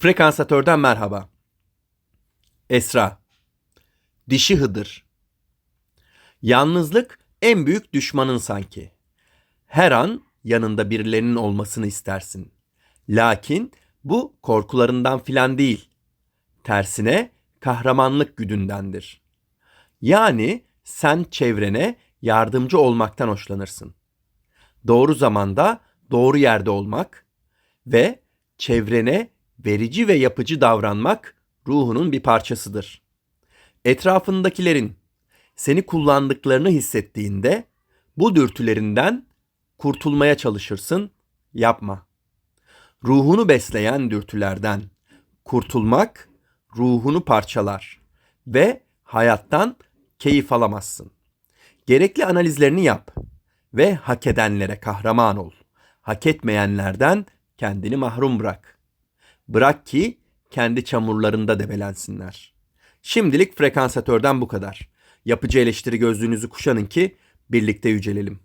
Frekansatörden merhaba. Esra. Dişi Hıdır. Yalnızlık en büyük düşmanın sanki. Her an yanında birilerinin olmasını istersin. Lakin bu korkularından filan değil. Tersine kahramanlık güdündendir. Yani sen çevrene yardımcı olmaktan hoşlanırsın. Doğru zamanda doğru yerde olmak ve çevrene verici ve yapıcı davranmak ruhunun bir parçasıdır. Etrafındakilerin seni kullandıklarını hissettiğinde bu dürtülerinden kurtulmaya çalışırsın, yapma. Ruhunu besleyen dürtülerden kurtulmak ruhunu parçalar ve hayattan keyif alamazsın. Gerekli analizlerini yap ve hak edenlere kahraman ol. Hak etmeyenlerden kendini mahrum bırak. Bırak ki kendi çamurlarında debelensinler. Şimdilik frekansatörden bu kadar. Yapıcı eleştiri gözlüğünüzü kuşanın ki birlikte yücelelim.